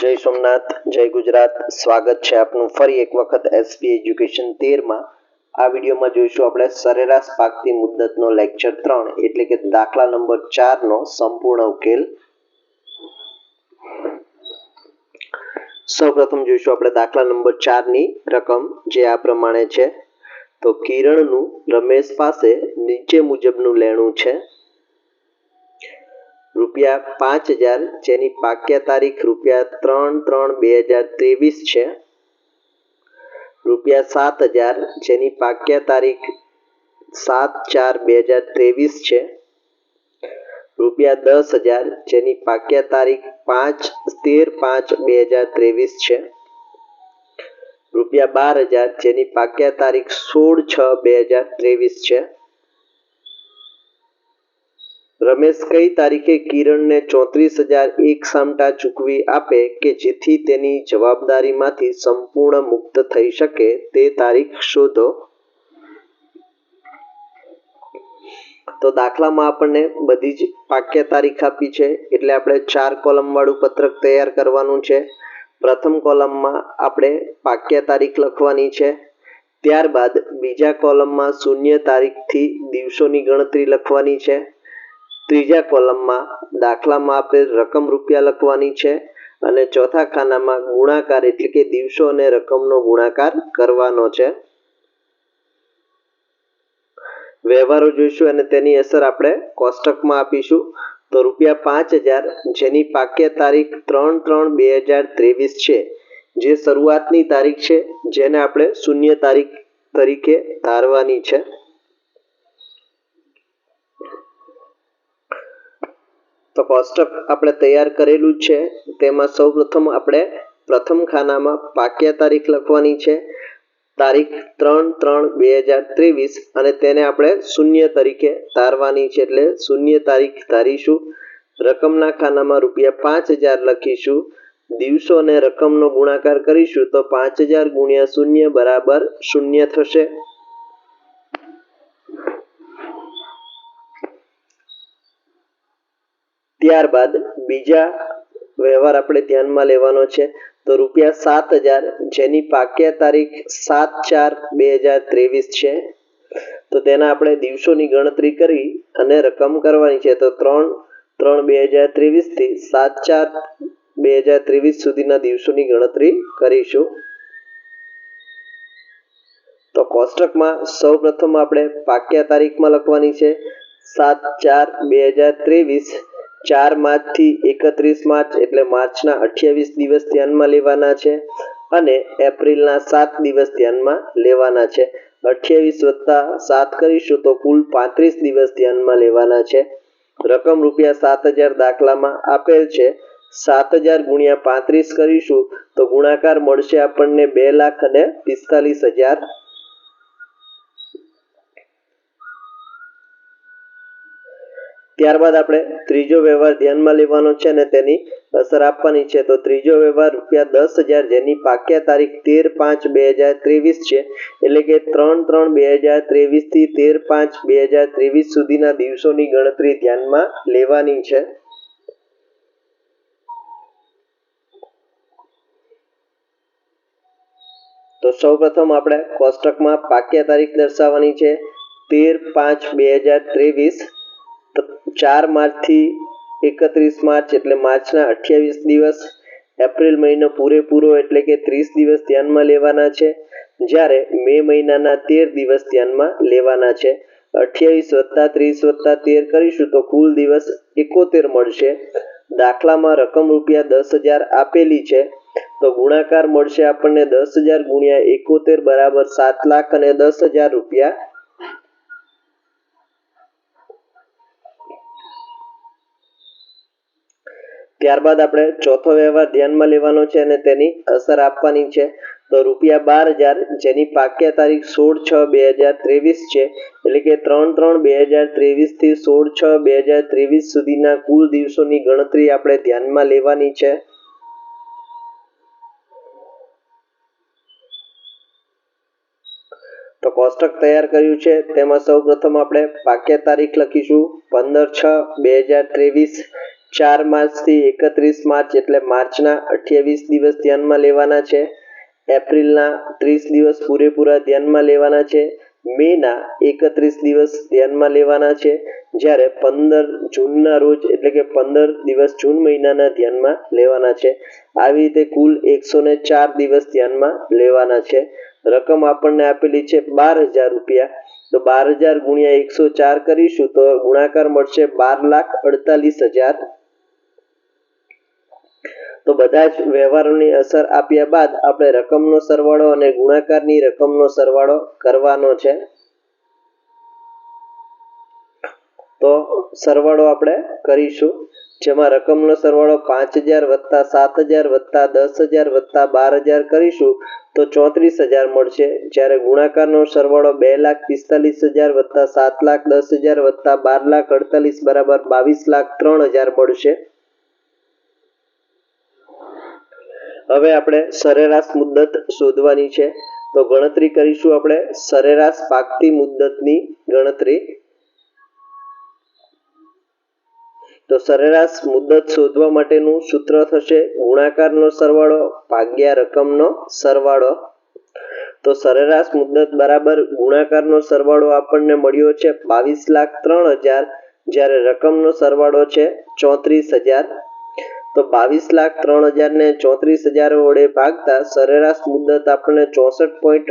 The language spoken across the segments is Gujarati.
જય સોમનાથ, જય ગુજરાત. સ્વાગત છે આપનું ફરી એક વખત એસપી એજ્યુકેશન તેરમાં. આ વિડીયોમાં જોઈશું આપણે સરેરાશ પાકતી મુદ્દતનો લેક્ચર ત્રણ, એટલે કે દાખલા નંબર ચારનો સંપૂર્ણ ઉકેલ. સૌપ્રથમ જોઈશું આપણે દાખલા નંબર ચારની રકમ, જે આ પ્રમાણે છે. તો કિરણનું રમેશ પાસે નીચે મુજબનું લેણું છે. રૂપિયા પાંચ હજાર જેની પાક્યા તારીખ રૂપિયા ત્રણ ત્રણ બે હજાર ત્રેવીસ છે. રૂપિયા સાત હજાર, જેની પાક્યા તારીખ સાત ચાર બે હજાર ત્રેવીસ છે. રૂપિયા દસ હજાર, જેની પાક્યા તારીખ પાંચ તેર પાંચ બે હજાર ત્રેવીસ છે. રૂપિયા બાર હજાર, જેની પાક્યા તારીખ સોળ છ બે હજાર ત્રેવીસ છે. રમેશ કઈ તારીખે કિરણને ચોત્રીસ હજાર એક સામટા ચૂકવી આપે કે જેથી તેની જવાબદારીમાંથી સંપૂર્ણ મુક્ત થઈ શકે તે તારીખ શોધો? તો દાખલામાં આપણને બધી જ પાક્ય તારીખ આપી છે, એટલે આપણે ચાર કોલમ વાળું પત્રક તૈયાર કરવાનું છે. પ્રથમ કોલમમાં આપણે પાક્ય તારીખ લખવાની છે. ત્યારબાદ બીજા કોલમમાં શૂન્ય તારીખથી દિવસોની ગણતરી લખવાની છે. ત્રીજા કોલમમાં દાખલામાં આપેલ રકમ રૂપિયા લખવાની છે અને ચોથા ખાનામાં ગુણાકાર એટલે કે દિવસો અને રકમનો ગુણાકાર કરવાનો છે. વ્યવહારો જોઈશું અને તેની અસર આપણે કોષ્ટકમાં આપીશું. તો રૂપિયા પાંચ હજાર, જેની પાક્ય તારીખ ત્રણ ત્રણ બે હજાર ત્રેવીસ છે, જે શરૂઆતની તારીખ છે, જેને આપણે શૂન્ય તારીખ તરીકે ધારવાની છે. તો કોષ્ટક આપણે તૈયાર કરેલું છે. તેમાં સૌ પ્રથમ આપણે પ્રથમ ખાનામાં પાક્યા તારીખ લખવાની છે. તારીખ ત્રણ ત્રણ બે હજાર ત્રેવીસ અને તેને આપણે શૂન્ય તરીકે ધારવાની છે એટલે શૂન્ય તારીખ ધારીશું. રકમના ખાનામાં રૂપિયા પાંચ હજાર લખીશું. દિવસો અને રકમનો ગુણાકાર કરીશું તો પાંચ હજાર ગુણ્યા શૂન્ય બરાબર શૂન્ય થશે. ત્યારબાદ બીજા વ્યવહાર આપણે ધ્યાનમાં લેવાનો છે. તો રૂપિયા સાત હજાર, જેની પાક્યા તારીખ સાત ચાર બે હજાર ત્રેવીસ છે. તો તેના આપણે દિવસોની ગણતરી કરી અને રકમ કરવાની છે. તો ત્રણ ત્રણ બે હજાર ત્રેવીસથી સાત ચાર બે હજાર ત્રેવીસ સુધીના દિવસોની ગણતરી કરીશું. તો કોષ્ટકમાં સૌ પ્રથમ આપણે પાક્યા તારીખમાં લખવાની છે. સાત ચાર બે હજાર ત્રેવીસ ચાર માર્ચથી એકત્રીસ માર્ચ એટલે માર્ચના અઠ્યાવીસ દિવસ ધ્યાનમાં લેવાના છે અને એપ્રિલના સાત દિવસ ધ્યાનમાં લેવાના છે. અઠ્યાવીસ વત્તા સાત કરીશું તો કુલ પાંત્રીસ દિવસ ધ્યાનમાં લેવાના છે. રકમ રૂપિયા સાત હજાર દાખલામાં આપેલ છે. સાત હજાર ગુણ્યા પાંત્રીસ કરીશું તો ગુણાકાર મળશે આપણને બે લાખ અને પિસ્તાલીસ હજાર ત્યારબાદ આપણે ત્રીજો વ્યવહાર ધ્યાનમાં લેવાનો છે અને તેની અસર આપવાની છે. તો ત્રીજો વ્યવહાર રૂપિયા દસ હજાર, જેની પાક્યા તારીખ તેર પાંચ બે હજાર ત્રેવીસ છે. એટલે કે ત્રણ ત્રણ બે હજાર ત્રેવીસથી તેર પાંચ બે હજાર ત્રેવીસ સુધીના દિવસોની ગણતરી ધ્યાનમાં લેવાની છે. તો સૌ પ્રથમ આપણે કોષ્ટકમાં પાક્યા તારીખ દર્શાવવાની છે. તેર પાંચ બે હજાર ત્રેવીસ. ચાર માર્ચથી એકત્રીસ માર્ચ એટલે માર્ચના અઠ્યાવીસ દિવસ એપ્રિલ મહિનો પૂરેપૂરો એટલે કે ત્રીસ દિવસ ધ્યાનમાં લેવાના છે. જ્યારે મે મહિનાના તેર દિવસ ધ્યાનમાં લેવાના છે. અઠ્યાવીસ વત્તા ત્રીસ વત્તા તેર કરીશું તો કુલ દિવસ એકોતેર મળશે. દાખલામાં રકમ રૂપિયા દસ હજાર આપેલી છે. તો ગુણાકાર મળશે આપણને દસ હજાર ગુણ્યા એકોતેર બરાબર સાત લાખ અને દસ હજાર રૂપિયા ત્યારબાદ આપણે ચોથો વ્યવહાર ધ્યાનમાં લેવાનો છે અને તેની અસર આપવાની છે. તો રૂપિયા બાર હજાર, જેની પાક્ય તારીખ સોળ છ બે હજાર ત્રેવીસ છે, એટલે કે ત્રણ ત્રણ બે હજાર ત્રેવીસથી સોળ છ બે હજાર ત્રેવીસ સુધીના કુલ દિવસોની ગણતરી આપણે ધ્યાનમાં લેવાની છે. તો કોષ્ટક તૈયાર કર્યું છે. તેમાં સૌ પ્રથમ આપણે પાક્ય તારીખ લખીશું, પંદર છ બે હજાર ત્રેવીસ. ચાર માર્ચથી એકત્રીસ માર્ચ એટલે માર્ચના અઠ્યાવીસ દિવસ ધ્યાનમાં લેવાના છે. એપ્રિલના ત્રીસ દિવસ પૂરેપૂરા ધ્યાનમાં લેવાના છે. મેના એકત્રીસ દિવસ ધ્યાનમાં લેવાના છે. જ્યારે પંદર જૂનના રોજ એટલે કે પંદર દિવસ જૂન મહિનાના ધ્યાનમાં લેવાના છે. આવી રીતે કુલ એકસો ને ચાર દિવસ ધ્યાનમાં લેવાના છે. રકમ આપણને આપેલી છે બાર હજાર રૂપિયા. તો બાર હજાર ગુણ્યા એકસો ચાર કરીશું તો ગુણાકાર મળશે બાર લાખ અડતાલીસ હજાર તો બધા જ વ્યવહારોની અસર આપ્યા બાદ આપણે રકમનો સરવાળો અને ગુણાકારની રકમનો સરવાળો કરવાનો છે. તો સરવાળો આપણે કરીશું. જેમાં રકમનો સરવાળો પાંચ હજાર વત્તા સાત હજાર વત્તા દસ હજાર વત્તા બાર હજાર કરીશું, તો ચોત્રીસ હજાર મળશે. જ્યારે ગુણાકારનો સરવાળો બે લાખ પિસ્તાલીસ હજાર વત્તા સાત લાખ દસ હજાર વત્તા બાર લાખ અડતાલીસ બરાબર બાવીસ લાખ ત્રણ હજાર મળશે. હવે આપણે સરેરાશ મુદ્દત શોધવાની છે. તો ગણતરી કરીશું આપણે સરેરાશ પાકતી મુદ્દતની ગણતરી. તો સરેરાશ મુદ્દત શોધવા માટેનું સૂત્ર થશે ગુણાકારનો સરવાળો ભાગ્યા રકમનો સરવાળો. તો સરેરાશ મુદ્દત બરાબર ગુણાકારનો સરવાળો આપણને મળ્યો છે બાવીસ લાખ ત્રણ હજાર. જ્યારે રકમનો સરવાળો છે ચોત્રીસ હજાર. તો બાવીસ લાખ ત્રણ હજાર ને ચોત્રીસ હજાર વડે ભાગતા સરેરાશ મુદત આપણને ચોસઠ પોઈન્ટ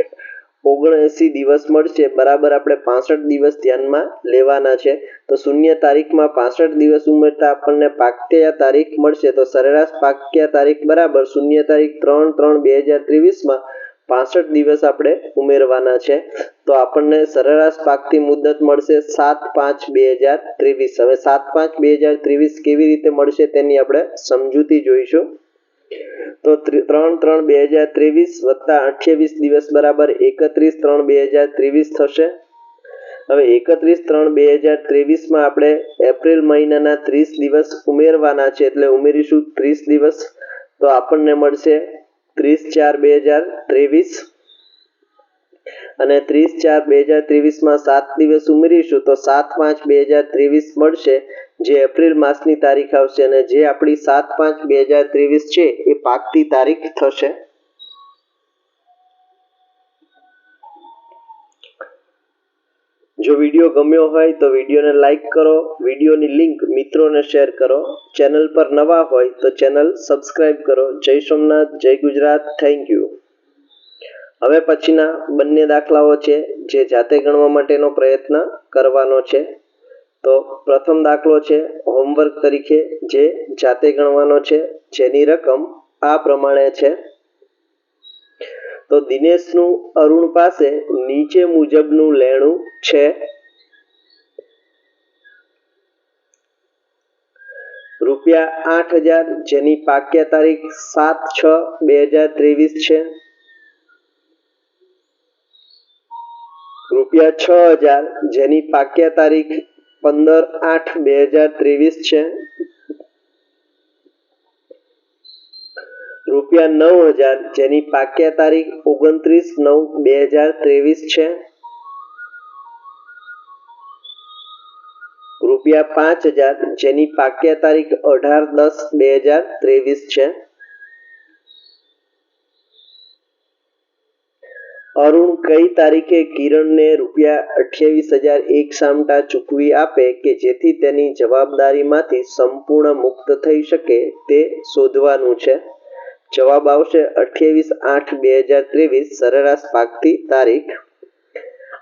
ઓગણએંસી દિવસ મળશે. બરાબર આપણે પાસઠ દિવસ ધ્યાનમાં લેવાના છે. તો શૂન્ય તારીખમાં પાસઠ દિવસ ઉમેરતા આપણને પાક્યા તારીખ મળશે. તો સરેરાશ પાક્યા તારીખ બરાબર શૂન્ય તારીખ ત્રણ ત્રણ બે હજાર ત્રેવીસમાં પાસઠ દિવસ આપણે ઉમેરવાના છે. તો આપણને સરેરાશ પાકતી મુદત મળશે સાત પાંચ બે હજાર ત્રેવીસ. હવે સાત પાંચ બે હજાર ત્રેવીસ કેવી રીતે મળશે તેની આપણે સમજૂતી જોઈશું. તો ત્રણ ત્રણ બે હજાર ત્રેવીસ વત્તા અઠ્યાવીસ દિવસ બરાબર એકત્રીસ ત્રણ બે હજાર ત્રેવીસ થશે. હવે એકત્રીસ ત્રણ બે હજાર ત્રેવીસમાં આપણે એપ્રિલ મહિનાના ત્રીસ દિવસ ઉમેરવાના છે, એટલે ઉમેરીશું ત્રીસ દિવસ. તો આપણને મળશે ત્રીસ ચાર બે હજાર ત્રેવીસ. અને ત્રીસ ચાર બે હજાર ત્રેવીસમાં સાત દિવસ ઉમેરીશું તો સાત પાંચ બે હજાર ત્રેવીસ મળશે, જે એપ્રિલ માસની તારીખ આવશે અને જે આપણી સાત પાંચ બે હજાર ત્રેવીસ છે એ પાકતી તારીખ થશે. જો વીડિયો ગમ્યો હોય તો વિડીયોને લાઈક કરો, વિડીયોની લિંક મિત્રોને શેર કરો. ચેનલ પર નવા હોય તો ચેનલ સબસ્ક્રાઈબ કરો. જય સોમનાથ, જય ગુજરાત થેન્ક યુ હવે પછીના બંને દાખલાઓ છે જે જાતે ગણવા માટેનો પ્રયત્ન કરવાનો છે. તો પ્રથમ દાખલો છે હોમવર્ક તરીકે જે જાતે ગણવાનો છે. જેની રકમ આ પ્રમાણે છે. તો દિનેશનું અરુણ પાસે નીચે મુજબનું લેણું છે. રૂપિયા આઠ હજાર જેની પાક્યા તારીખ સાત છ બે હજાર ત્રેવીસ છે. રૂપિયા છ હજાર જેની પાક્યા તારીખ પંદર આઠ બે હજાર ત્રેવીસ છે. રૂપિયા નવ હજાર, જેની પાક્યા તારીખ ઓગણત્રીસ નવ બે હજાર ત્રેવીસ છે. રૂપિયા પાંચ હજાર, જેની પાક્યા તારીખ અઢાર દસ બે હજાર ત્રેવીસ છે. અરુણ કઈ તારીખે કિરણને રૂપિયા અઠ્યાવીસ હજાર એક સામટા ચૂકવી આપે કે જેથી તેની જવાબદારીમાંથી સંપૂર્ણ મુક્ત થઈ શકે તે શોધવાનું છે? જવાબ આવશે અઠ્યાવીસ આઠ બે હજાર ત્રેવીસ, સરેરાશ પાકતી તારીખ.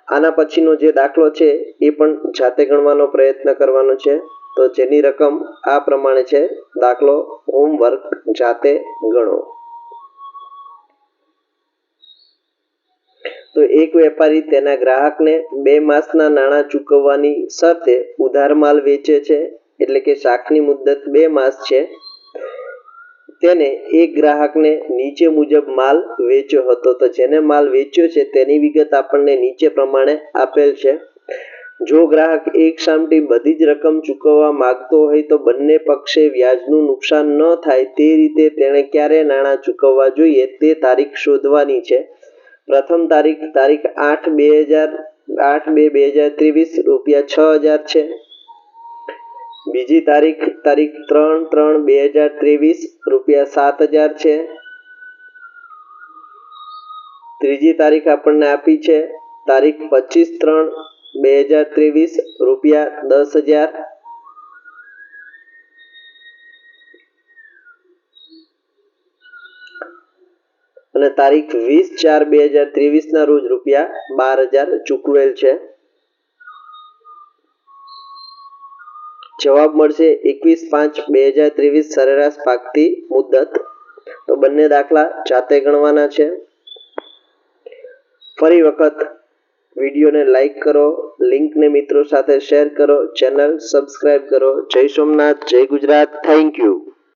આના પછીનો જે દાખલો છે, એ પણ જાતે ગણવાનો પ્રયત્ન કરવાનો છે. તો જેની રકમ આ પ્રમાણે છે, દાખલો હોમવર્ક જાતે ગણો. તો એક વેપારી તેના ગ્રાહકને બે માસના નાણાં ચૂકવવાની શરતે ઉધાર માલ વેચે છે, એટલે કે શાકની મુદત બે માસ છે. તેને એક ગ્રાહકને નીચે મુજબ માલ વેચ્યો હતો. તો જેને માલ વેચ્યો છે તેની વિગત આપણને નીચે પ્રમાણે આપેલ છે. જો ગ્રાહક એક સામટી બધી જ રકમ ચૂકવવા માંગતો હોય તો બંને પક્ષે વ્યાજનું નુકસાન ન થાય તે રીતે તેણે ક્યારે નાણાં ચૂકવવા જોઈએ તે તારીખ શોધવાની છે. પ્રથમ તારીખ તારીખ આઠ બે હજાર, આઠ બે બે હજાર ત્રેવીસ, રૂપિયા છ હજાર છે. બીજી તારીખ તારીખ ત્રણ ત્રણ, બે હજાર ત્રેવીસ, રૂપિયા સાત હજાર છે. ત્રીજી તારીખ આપણને આપી છે, તારીખ પચીસ ત્રણ, બે હજાર ત્રેવીસ, રૂપિયા દસ હજાર. અને તારીખ વીસ ચાર બે હજાર ત્રેવીસના રોજ રૂપિયા બાર હજાર ચૂકવેલ છે. જવાબ મળશે એકવીસ પાંચ બે હજાર ત્રેવીસ સરેરાશ પાકતી મુદત તો બંને દાખલા જાતે ગણવાના છે. ફરી વખત વિડીયોને લાઈક કરો, લિંકને મિત્રો સાથે શેર કરો, ચેનલ સબસ્ક્રાઇબ કરો. જય સોમનાથ, જય ગુજરાત. Thank you.